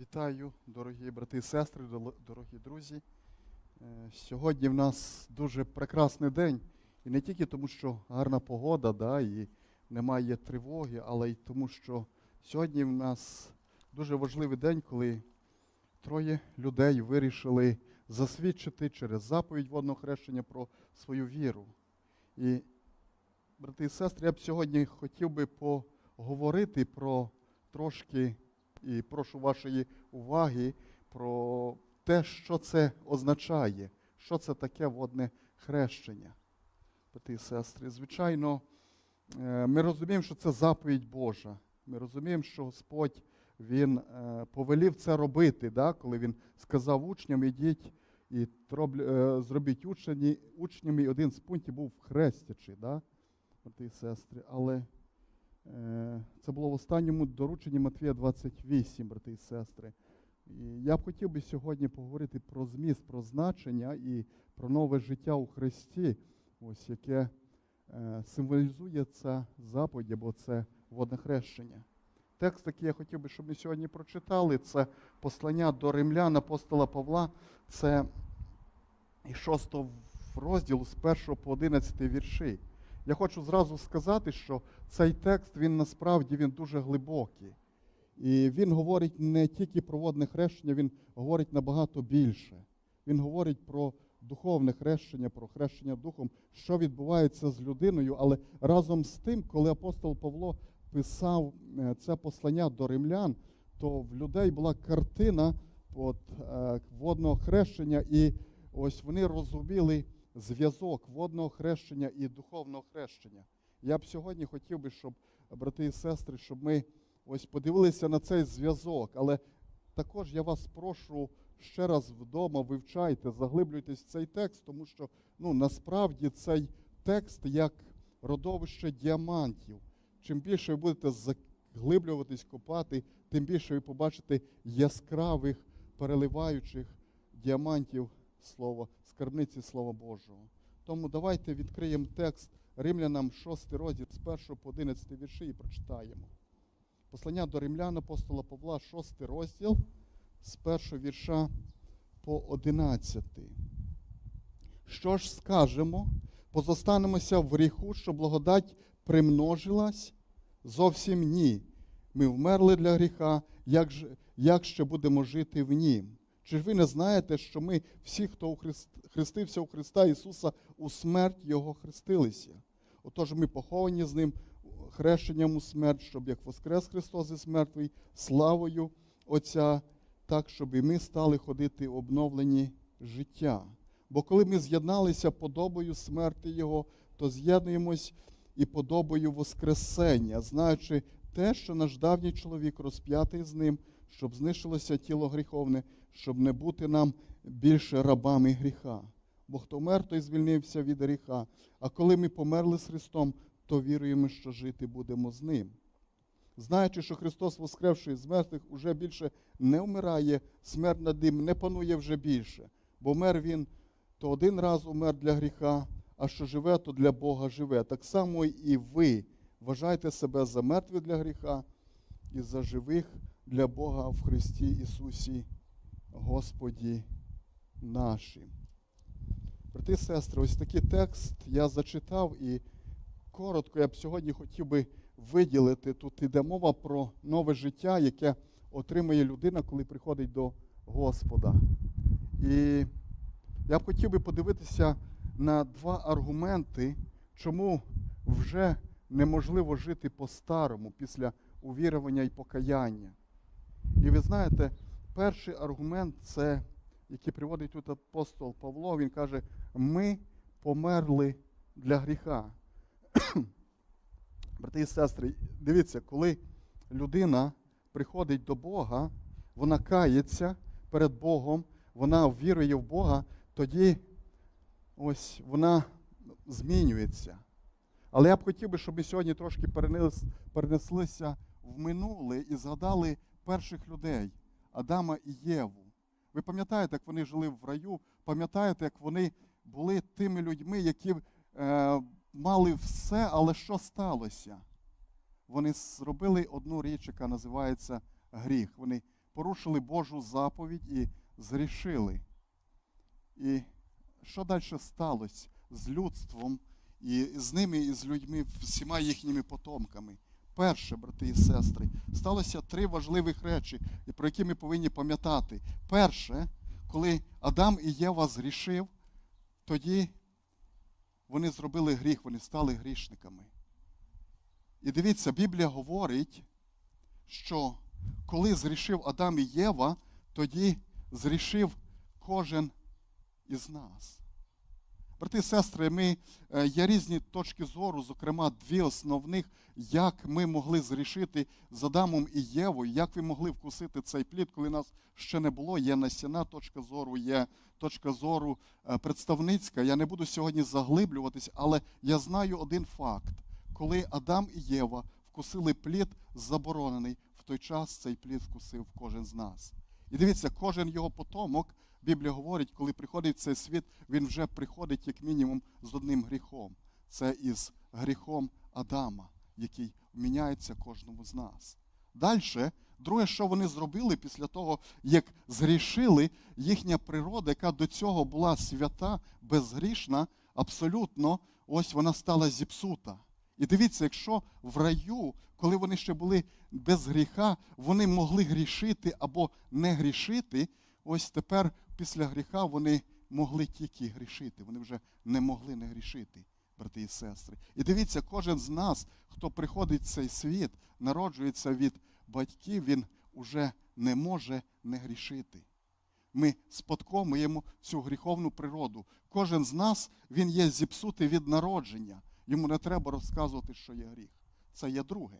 Вітаю, дорогі брати і сестри, дорогі друзі. Е, Сьогодні в нас дуже прекрасний день. І не тільки тому, що гарна погода, да, і немає тривоги, але й тому, що сьогодні в нас дуже важливий день, коли троє людей вирішили засвідчити через заповідь водного хрещення про свою віру. І, брати і сестри, я б сьогодні хотів би поговорити про трошки і прошу вашої уваги про те, що це означає, що це таке водне хрещення. Брати і сестри, звичайно, е, ми розуміємо, що це заповідь Божа. Ми розуміємо, що Господь Він е, повелів це робити, да, коли Він сказав учням, ідіть і е, зробіть учнями, і один з пунктів був хрестячи, да, брати і сестри. Але Це було в останньому дорученні Матвія 28, брати і сестри. І я б хотів би сьогодні поговорити про зміст, про значення і про нове життя у Христі, ось яке е, символізує ця заповідь, або це водне хрещення. Текст, який я хотів би, щоб ми сьогодні прочитали, це послання до римлян апостола Павла, це із 6 розділу з 1 по 11 вірші. Я хочу зразу сказати, що цей текст він насправді він дуже глибокий. І він говорить не тільки про водне хрещення, він говорить набагато більше. Він говорить про духовне хрещення, про хрещення духом, що відбувається з людиною. Але разом з тим, коли апостол Павло писав е, це послання до римлян, то в людей була картина от, е, водного хрещення, і ось вони розуміли зв'язок водного хрещення і духовного хрещення. Я б сьогодні хотів би, щоб брати і сестри, щоб ми ось подивилися на цей зв'язок. Але також я вас прошу ще раз вдома вивчайте, заглиблюйтесь в цей текст, тому що ну, насправді цей текст як родовище діамантів. Чим більше ви будете заглиблюватись, копати, тим більше ви побачите яскравих, переливаючих діамантів слова, скарбниці Слова Божого. Тому давайте відкриємо текст Римлянам 6 розділ з 1 по 11 вірші і прочитаємо. Послання до римлян апостола Павла, 6 розділ з 1 вірша по 11. Що ж скажемо? Позостанемося в гріху, що благодать примножилась? Зовсім ні. Ми вмерли для гріха, як, ж, як ще будемо жити в нім? Чи ж ви не знаєте, що ми всі, хто хрестився у Христа Ісуса, у смерть Його хрестилися? Отож ми поховані з Ним хрещенням у смерть, щоб як воскрес Христос із мертвий, славою Отця, так, щоб і ми стали ходити обновлені життя. Бо коли ми з'єдналися подобою смерті Його, то з'єднуємось і подобою Воскресення, знаючи те, що наш давній чоловік розп'ятий з ним, щоб знищилося тіло гріховне, щоб не бути нам більше рабами гріха. Бо хто мер, той звільнився від гріха. А коли ми померли з Христом, то віруємо, що жити будемо з Ним. Знаючи, що Христос, воскревший з мертвих, уже більше не вмирає, смерть над ним не панує вже більше. Бо мер він то один раз умер для гріха, а що живе, то для Бога живе. Так само і ви вважайте себе за мертві для гріха і за живих для Бога в Христі Ісусі, Господі нашим. Брати і сестри, ось такий текст я зачитав і коротко я б сьогодні хотів би виділити. Тут іде мова про нове життя, яке отримує людина, коли приходить до Господа. І я б хотів би подивитися на два аргументи, чому вже неможливо жити по-старому після увірування і покаяння. І ви знаєте, перший аргумент, це, який приводить тут апостол Павло, він каже, ми померли для гріха. Брати і сестри, дивіться, коли людина приходить до Бога, вона кається перед Богом, вона вірує в Бога, тоді ось вона змінюється. Але я б хотів би, щоб ми сьогодні трошки перенеслися в минуле і згадали перших людей Адама і Єву. Ви пам'ятаєте, як вони жили в раю? Пам'ятаєте, як вони були тими людьми, які е, мали все, але що сталося? Вони зробили одну річ, яка називається гріх. Вони порушили Божу заповідь і зрішили. І що далі сталося з людством і з ними, і з людьми, всіма їхніми потомками? Перше, брати і сестри, сталося три важливих речі, про які ми повинні пам'ятати. Перше, коли Адам і Єва зрішив, тоді вони зробили гріх, вони стали грішниками. І дивіться, Біблія говорить, що коли зрішив Адам і Єва, тоді зрішив кожен із нас. Брати і сестри, ми, е, є різні точки зору, зокрема, дві основних, як ми могли зрішити з Адамом і Євою, як ви могли вкусити цей плід, коли нас ще не було. Є насяна точка зору, є точка зору е, представницька. Я не буду сьогодні заглиблюватись, але я знаю один факт: коли Адам і Єва вкусили плід заборонений, в той час цей плід вкусив кожен з нас. І дивіться, кожен його потомок, Біблія говорить, коли приходить цей світ, він вже приходить як мінімум з одним гріхом. Це із гріхом Адама, який міняється кожному з нас. Далі, друге, що вони зробили після того, як згрішили, їхня природа, яка до цього була свята, безгрішна, абсолютно, ось вона стала зіпсута. І дивіться, якщо в раю, коли вони ще були без гріха, вони могли грішити або не грішити, ось тепер після гріха вони могли тільки грішити. Вони вже не могли не грішити, брати і сестри. І дивіться, кожен з нас, хто приходить в цей світ, народжується від батьків, він уже не може не грішити. Ми спадковуємо цю гріховну природу. Кожен з нас він є зіпсутий від народження. Йому не треба розказувати, що є гріх. Це є друге.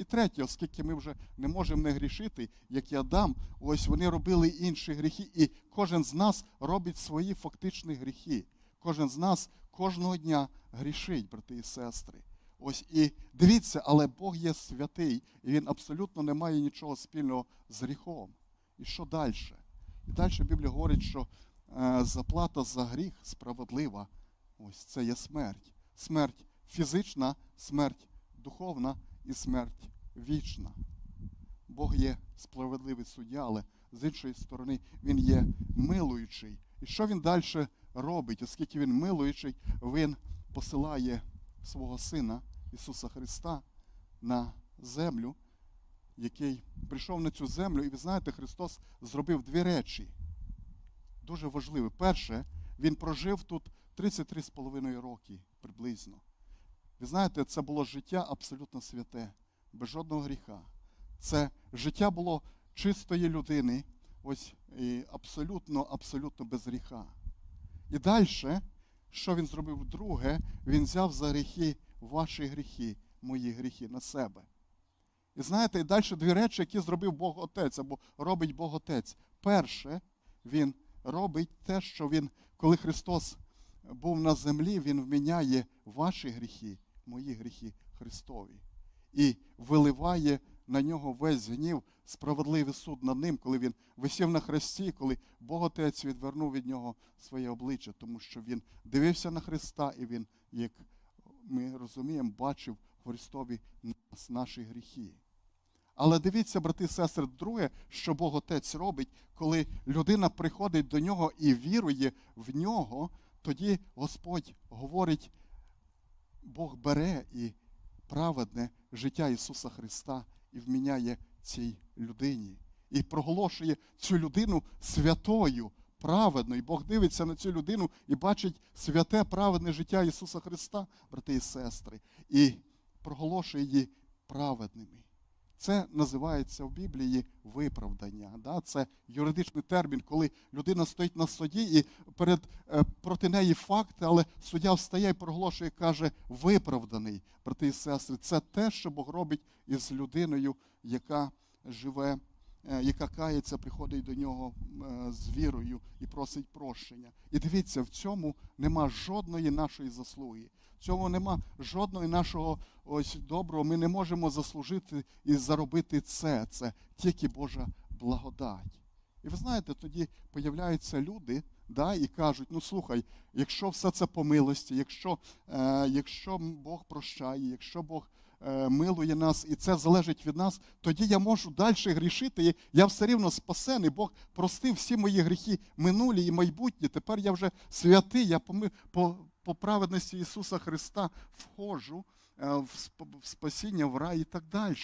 І третє, оскільки ми вже не можемо не грішити, як і Адам, ось вони робили інші гріхи, і кожен з нас робить свої фактичні гріхи. Кожен з нас кожного дня грішить, брати і сестри. Ось і дивіться, але Бог є святий, і Він абсолютно не має нічого спільного з гріхом. І що далі? І далі Біблія говорить, що е, заплата за гріх справедлива. Ось це є смерть. Смерть фізична, смерть духовна і смерть вічна. Бог є справедливий суддя, але з іншої сторони Він є милуючий. І що він далі робить? Оскільки він милуючий, він посилає свого Сина Ісуса Христа на землю, який прийшов на цю землю, і ви знаєте, Христос зробив дві речі. Дуже важливі. Перше, Він прожив тут 33,5 роки приблизно. Ви знаєте, це було життя абсолютно святе, без жодного гріха. Це життя було чистої людини, ось і абсолютно, абсолютно без гріха. І далі, що він зробив друге, він взяв за гріхи ваші гріхи, мої гріхи на себе. І знаєте, і далі дві речі, які зробив Бог Отець, або робить Бог Отець. Перше, він робить те, що він, коли Христос був на землі, Він вміняє ваші гріхи, мої гріхи Христові. І виливає на нього весь гнів, справедливий суд над ним, коли він висів на хресті, коли Бог Отець відвернув від нього своє обличчя, тому що він дивився на Христа, і він, як ми розуміємо, бачив Христові нас, наші гріхи. Але дивіться, брати і сестри, друге, що Бог Отець робить, коли людина приходить до нього і вірує в нього, тоді Господь говорить, Бог бере і праведне життя Ісуса Христа і вміняє цій людині. І проголошує цю людину святою, праведною. Бог дивиться на цю людину і бачить святе, праведне життя Ісуса Христа, брати і сестри, і проголошує її праведними. Це називається в Біблії виправдання. Да? Це юридичний термін, коли людина стоїть на суді і перед, е, проти неї факти, але суддя встає і проголошує, каже, виправданий, брати і сестри. Це те, що Бог робить із людиною, яка живе, яка кається, приходить до нього е, з вірою і просить прощення. І дивіться, в цьому нема жодної нашої заслуги. В цьому нема жодного нашого ось доброго. Ми не можемо заслужити і заробити це. Це тільки Божа благодать. І ви знаєте, тоді появляються люди да, і кажуть: ну слухай, якщо все це по милості, якщо, е, якщо Бог прощає, якщо Бог е, милує нас, і це залежить від нас, тоді я можу далі грішити. Я все рівно спасений. Бог простив всі мої гріхи минулі і майбутні. Тепер я вже святий, я по, по, по праведності Ісуса Христа входжу е, в спасіння, в рай і так далі.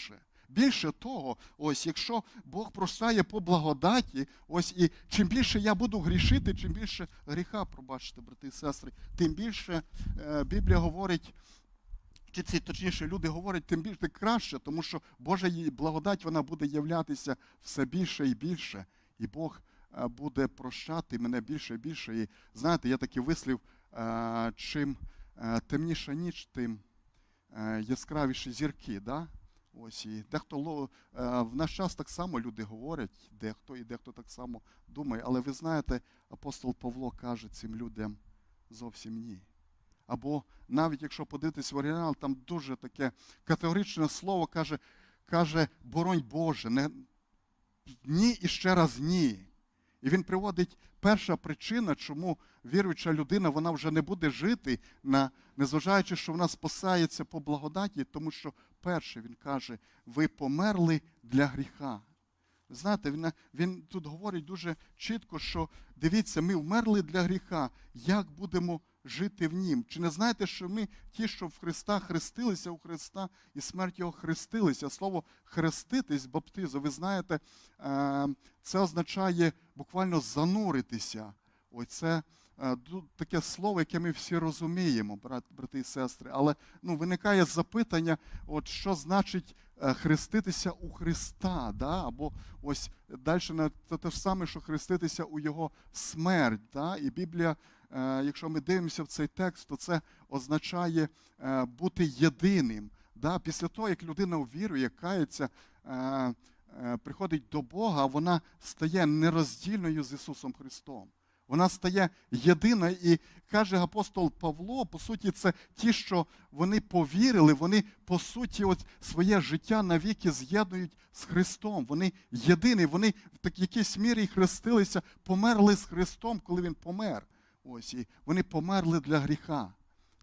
Більше того, ось якщо Бог прощає по благодаті, ось і чим більше я буду грішити, чим більше гріха, пробачте, брати і сестри, тим більше е, Біблія говорить, ці точніше люди говорять, тим більше краще, тому що Божа її благодать вона буде являтися все більше і більше, і Бог е, буде прощати мене більше і більше. І знаєте, є такий вислів, е, чим е, темніша ніч, тим яскравіші зірки. Да? Ось і дехто в наш час так само люди говорять, дехто і дехто так само думає. Але ви знаєте, апостол Павло каже цим людям зовсім ні. Або навіть якщо подивитись в оригінал, там дуже таке категоричне слово каже, каже боронь Боже, не, ні і ще раз ні. І він приводить перша причина, чому віруюча людина вона вже не буде жити, на, незважаючи, що вона спасається по благодаті, тому що перше він каже, ви померли для гріха. Знаєте, він, він тут говорить дуже чітко, що дивіться, ми вмерли для гріха. Як будемо жити в нім? Чи не знаєте, що ми, ті, що в Христа хрестилися у Христа і смерть Його хрестилися? Слово хреститись, баптизу, ви знаєте, е, це означає буквально зануритися. Ось це е, таке слово, яке ми всі розуміємо, брат, брати і сестри. Але ну, виникає запитання, от що значить е, хреститися у Христа, да? або ось далі це те ж саме, що хреститися у Його смерть. Да? І Біблія, якщо ми дивимося в цей текст, то це означає е, бути єдиним. Да? Після того, як людина увірує, кається, е, е, приходить до Бога, вона стає нероздільною з Ісусом Христом. Вона стає єдина і каже апостол Павло, по суті, це ті, що вони повірили, вони по суті от своє життя навіки з'єднують з Христом. Вони єдині, вони в якійсь мірі хрестилися, померли з Христом, коли Він помер. Ось і вони померли для гріха.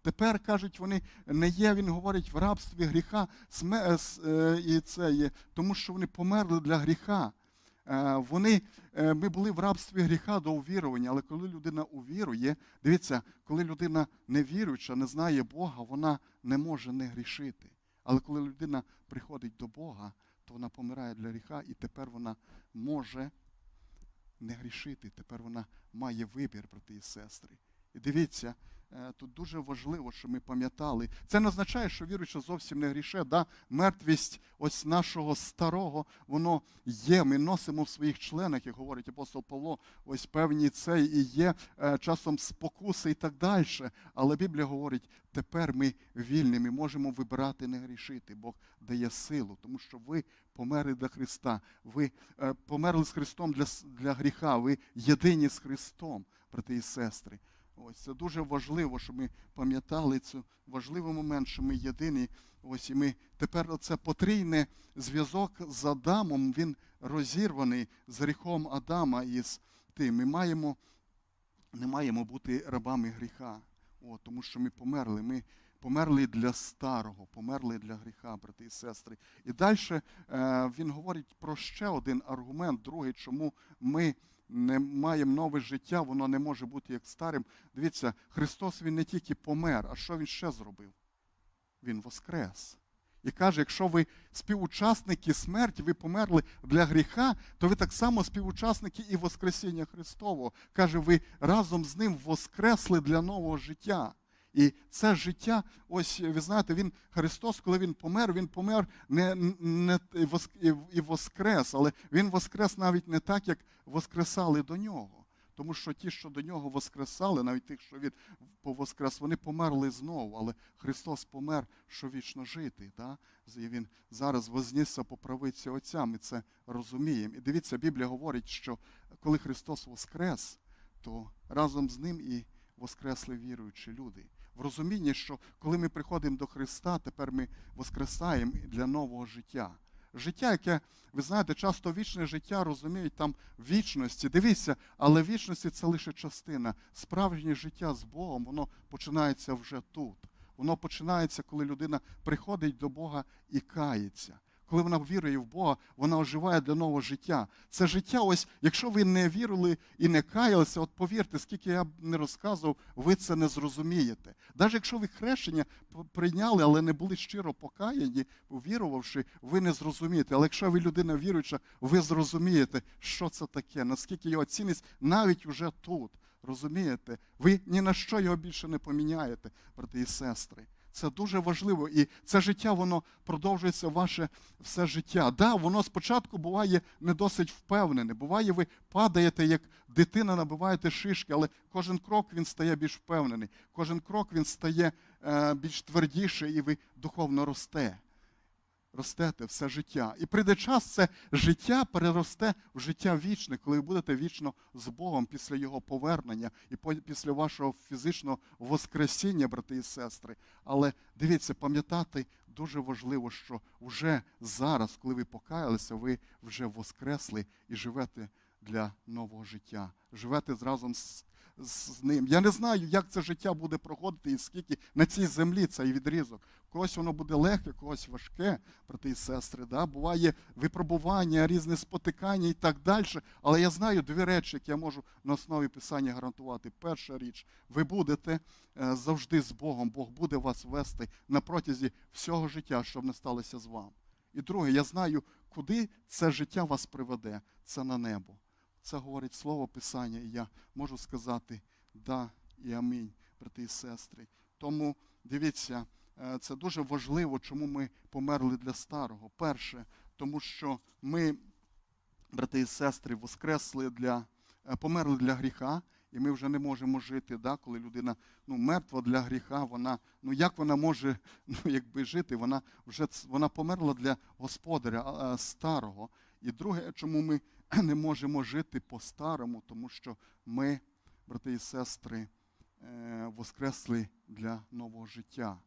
Тепер кажуть, вони не є, він говорить, в рабстві гріха, е, е, і це є, тому що вони померли для гріха. Е, Вони, ми були в рабстві гріха до увірування, але коли людина увірує, дивіться, коли людина невіруюча, не знає Бога, вона не може не грішити. Але коли людина приходить до Бога, то вона помирає для гріха, і тепер вона може не грішити. Тепер вона має вибір, брати і сестри. І дивіться, тут дуже важливо, що ми пам'ятали. Це не означає, що віруючий зовсім не гріше. Да? Мертвість ось нашого старого, воно є. Ми носимо в своїх членах, як говорить апостол Павло, ось певні це і є е, часом спокуси і так далі. Але Біблія говорить, тепер ми вільні, ми можемо вибирати не грішити. Бог дає силу, тому що ви померли для Христа. Ви е, померли з Христом для, для гріха. Ви єдині з Христом, брати і сестри. Ось це дуже важливо, щоб ми пам'ятали цей важливий момент, що ми єдині. Ось і ми тепер оце потрійний зв'язок з Адамом, він розірваний з гріхом Адама і з тим. Ми маємо, не маємо бути рабами гріха. О, тому що ми померли. Ми померли для старого, померли для гріха, брати і сестри. І далі е, він говорить про ще один аргумент, другий, чому ми не маємо нове життя, воно не може бути як старим. Дивіться, Христос Він не тільки помер, а що Він ще зробив? Він воскрес. І каже, якщо ви співучасники смерті, ви померли для гріха, то ви так само співучасники і Воскресіння Христового. Каже, ви разом з ним воскресли для нового життя. І це життя, ось ви знаєте, він Христос, коли він помер, він помер не, не і воск- і- і воскрес, але він воскрес навіть не так, як воскресали до нього. Тому що ті, що до нього воскресали, навіть тих, що він повоскрес, вони померли знову, але Христос помер, що вічно жити. Да? І Він зараз вознісся по правиці Отця, ми це розуміємо. І дивіться, Біблія говорить, що коли Христос воскрес, то разом з ним і воскресли віруючі люди. В розумінні, що коли ми приходимо до Христа, тепер ми воскресаємо для нового життя. Життя, яке, ви знаєте, часто вічне життя розуміють там вічності. Дивіться, але вічності це лише частина. Справжнє життя з Богом, воно починається вже тут. воно починається, коли людина приходить до Бога і кається. Коли вона вірує в Бога, вона оживає для нового життя. Це життя, ось, якщо ви не вірили і не каялися, от повірте, скільки я б не розказував, ви це не зрозумієте. Навіть якщо ви хрещення прийняли, але не були щиро покаяні, вірувавши, ви не зрозумієте. Але якщо ви людина віруюча, ви зрозумієте, що це таке, наскільки його цінність навіть уже тут. Розумієте? Ви ні на що його більше не поміняєте, брати і сестри. Це дуже важливо. І це життя, воно продовжується ваше все життя. Да, воно спочатку буває не досить впевнене. Буває, ви падаєте, як дитина, набиваєте шишки, але кожен крок він стає більш впевнений. Кожен крок він стає е, більш твердіше, і ви духовно росте. Ростете все життя. І прийде час, це життя переросте в життя вічне, коли ви будете вічно з Богом після Його повернення і після вашого фізичного воскресіння, брати і сестри. Але дивіться, пам'ятати дуже важливо, що вже зараз, коли ви покаялися, ви вже воскресли і живете для нового життя. Живете разом з, з ним. Я не знаю, як це життя буде проходити і скільки на цій землі цей відрізок. Когось воно буде легке, когось важке, брати і сестри. Да? Буває випробування, різне спотикання і так далі. Але я знаю дві речі, які я можу на основі Писання гарантувати. Перша річ, ви будете е, завжди з Богом. Бог буде вас вести на протязі всього життя, щоб не сталося з вами. І друге, я знаю, куди це життя вас приведе. Це на небо. Це говорить слово Писання, і я можу сказати да і амінь, брати і сестри. Тому дивіться, е, це дуже важливо, чому ми померли для старого. Перше, тому що ми, брати і сестри, воскресли для, е, померли для гріха, і ми вже не можемо жити, да, коли людина ну, мертва для гріха, вона, ну як вона може ну, якби жити? Вона вже вона померла для господаря старого. І друге, чому ми не можемо жити по-старому, тому що ми, брати і сестри, е, воскресли для нового життя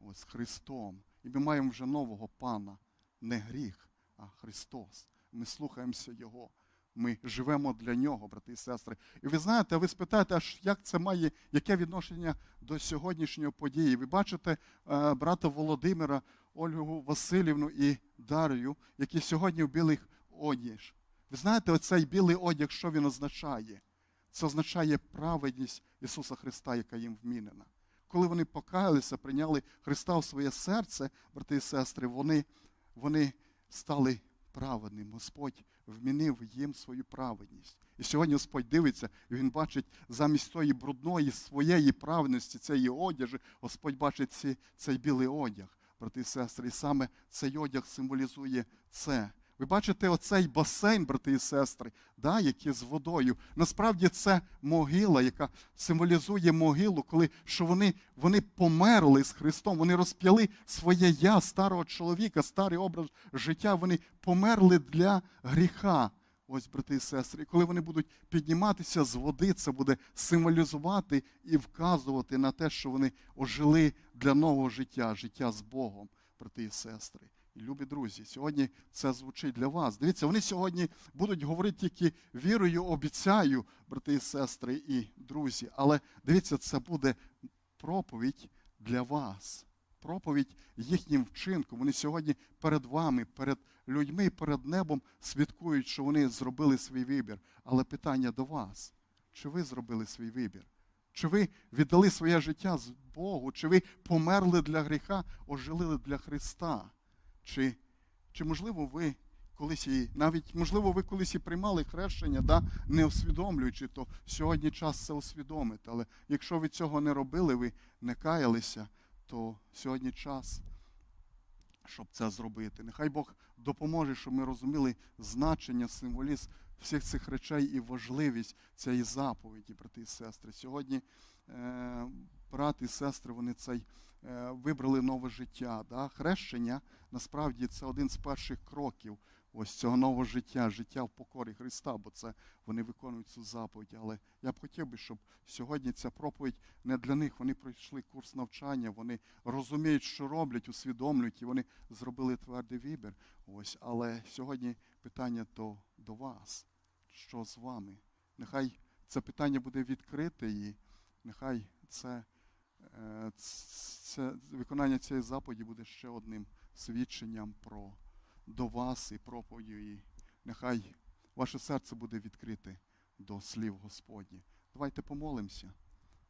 ось Христом. І ми маємо вже нового пана, не гріх, а Христос. Ми слухаємося Його. Ми живемо для нього, брати і сестри. І ви знаєте, ви спитаєте, аж як це має, яке відношення до сьогоднішньої події? Ви бачите е, брата Володимира, Ольгу Васильівну і Дар'ю, які сьогодні в білих одіж. Ви знаєте, оцей білий одяг, що він означає? Це означає праведність Ісуса Христа, яка їм вмінена. Коли вони покаялися, прийняли Христа в своє серце, брати і сестри, вони, вони стали праведним. Господь вмінив їм свою праведність. І сьогодні Господь дивиться, і Він бачить замість тої брудної своєї праведності, цієї одяжі, Господь бачить ці, цей білий одяг, брати і сестри. І саме цей одяг символізує це. Ви бачите оцей басейн, брати і сестри, да, який з водою. Насправді це могила, яка символізує могилу, коли що вони, вони померли з Христом, вони розп'яли своє я, старого чоловіка, старий образ життя, вони померли для гріха. Ось, брати і сестри, і коли вони будуть підніматися з води, це буде символізувати і вказувати на те, що вони ожили для нового життя, життя з Богом, брати і сестри. Любі друзі, сьогодні це звучить для вас. Дивіться, вони сьогодні будуть говорити тільки вірою, обіцяю, брати і сестри і друзі. Але дивіться, це буде проповідь для вас. Проповідь їхнім вчинком. Вони сьогодні перед вами, перед людьми, перед небом свідкують, що вони зробили свій вибір. Але питання до вас: чи ви зробили свій вибір? Чи ви віддали своє життя з Богу? Чи ви померли для гріха, ожили для Христа? Чи, чи можливо ви колись і навіть можливо ви колись і приймали хрещення, да, не усвідомлюючи, то сьогодні час це усвідомити. Але якщо ви цього не робили, ви не каялися, то сьогодні час, щоб це зробити. Нехай Бог допоможе, щоб ми розуміли значення, символізм всіх цих речей і важливість цієї заповіді, брати і сестри. Сьогодні е, брати і сестри, вони цей вибрали нове життя. Да? Хрещення насправді це один з перших кроків ось цього нового життя, життя в покорі Христа, бо це вони виконують цю заповідь. Але я б хотів би, щоб сьогодні ця проповідь не для них. Вони пройшли курс навчання, вони розуміють, що роблять, усвідомлюють, і вони зробили твердий вибір. Ось, але сьогодні питання до, до вас. Що з вами? Нехай це питання буде відкрите і нехай це е, це, виконання цієї заповіді буде ще одним свідченням про до вас і проповіді. І нехай ваше серце буде відкрите до слів Господні. Давайте помолимося.